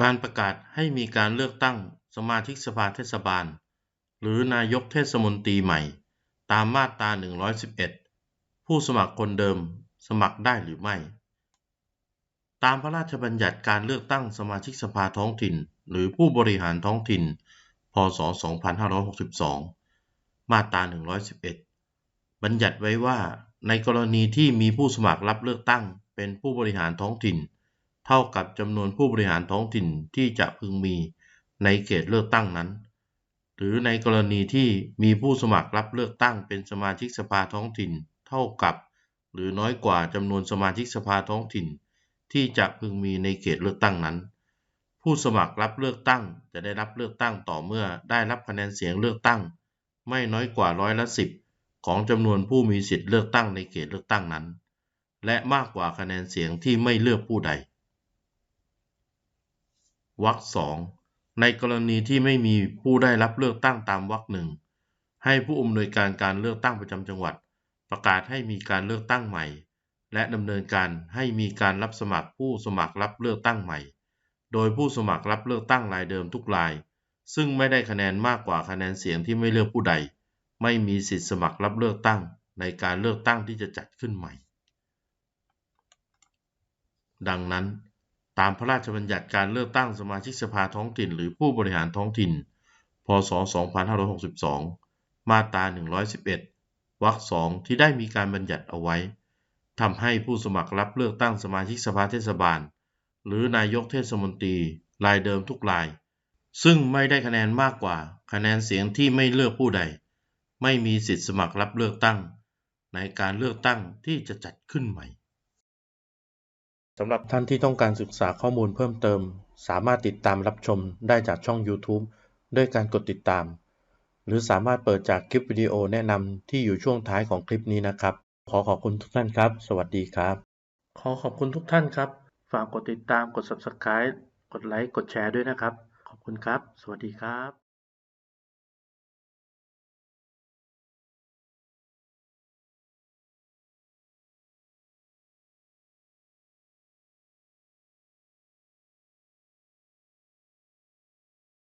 การประกาศให้มีการเลือกตั้งสมาชิกสภาเทศบาล หรือนายกเทศมนตรีใหม่ ตามมาตรา 111 ผู้สมัครคนเดิมสมัครได้หรือไม่ ตามพระราชบัญญัติการเลือกตั้งสมาชิกสภาท้องถิ่น หรือผู้บริหารท้องถิ่น พศ 2562 มาตรา 111 บัญญัติไว้ว่าในกรณีที่มีผู้สมัครรับเลือกตั้งเป็นผู้บริหารท้องถิ่น เท่ากับจำนวนผู้บริหารท้องถิ่นที่จะพึงมีในเขตเลือกตั้งนั้น หรือในกรณีที่มีผู้สมัครรับเลือกตั้งเป็นสมาชิกสภาท้องถิ่น เท่ากับ หรือน้อยกว่าจำนวนสมาชิกสภาท้องถิ่น ที่จะพึงมีในเขตเลือกตั้งนั้น ผู้สมัครรับเลือกตั้งจะได้รับเลือกตั้งต่อเมื่อได้รับคะแนนเสียงเลือกตั้ง ไม่น้อยกว่าร้อยละสิบของจำนวนผู้มีสิทธิ์เลือกตั้งในเขตเลือกตั้งนั้น และมากกว่าคะแนนเสียงที่ไม่เลือกผู้ใด วรรคสองในกรณีที่ไม่มีผู้ได้รับเลือกตั้งตามวรรคหนึ่งให้ผู้อำนวยการการเลือกตั้งประจำจังหวัด ประกาศให้มีการเลือกตั้งใหม่ และดำเนินการให้มีการรับสมัครผู้สมัครรับเลือกตั้งใหม่ โดยผู้สมัครรับเลือกตั้งรายเดิมทุกราย ซึ่งไม่ได้คะแนนมากกว่าคะแนนเสียงที่ไม่เลือกผู้ใด ไม่มีสิทธิสมัครรับเลือกตั้ง ในการเลือกตั้งที่จะจัดขึ้นใหม่ ดังนั้น ตามพระราชบัญญัติการเลือกตั้งสมาชิกสภาท้องถิ่น หรือผู้บริหารท้องถิ่น พศ 2562 มาตรา 111 วรรคสองที่ได้มีการบัญญัติเอาไว้ทำให้ผู้สมัครรับเลือกตั้งสมาชิกสภาเทศบาล หรือนายกเทศมนตรีรายเดิมทุกราย ซึ่งไม่ได้คะแนนมากกว่า คะแนนเสียงที่ไม่เลือกผู้ใด ไม่มีสิทธิสมัครรับเลือกตั้ง ในการเลือกตั้งที่จะจัดขึ้นใหม่ สำหรับท่านที่ต้องการศึกษาข้อมูลเพิ่มเติม สามารถติดตามรับชมได้จากช่อง YouTube ด้วยการกดติดตาม หรือสามารถเปิดจากคลิปวิดีโอแนะนำที่อยู่ช่วงท้ายของคลิปนี้นะครับ ขอขอบคุณทุกท่านครับ สวัสดีครับ ขอขอบคุณทุกท่านครับ ฝากกดติดตามกด Subscribe กดไลค์กดแชร์ด้วยนะครับ ขอบคุณครับ สวัสดีครับ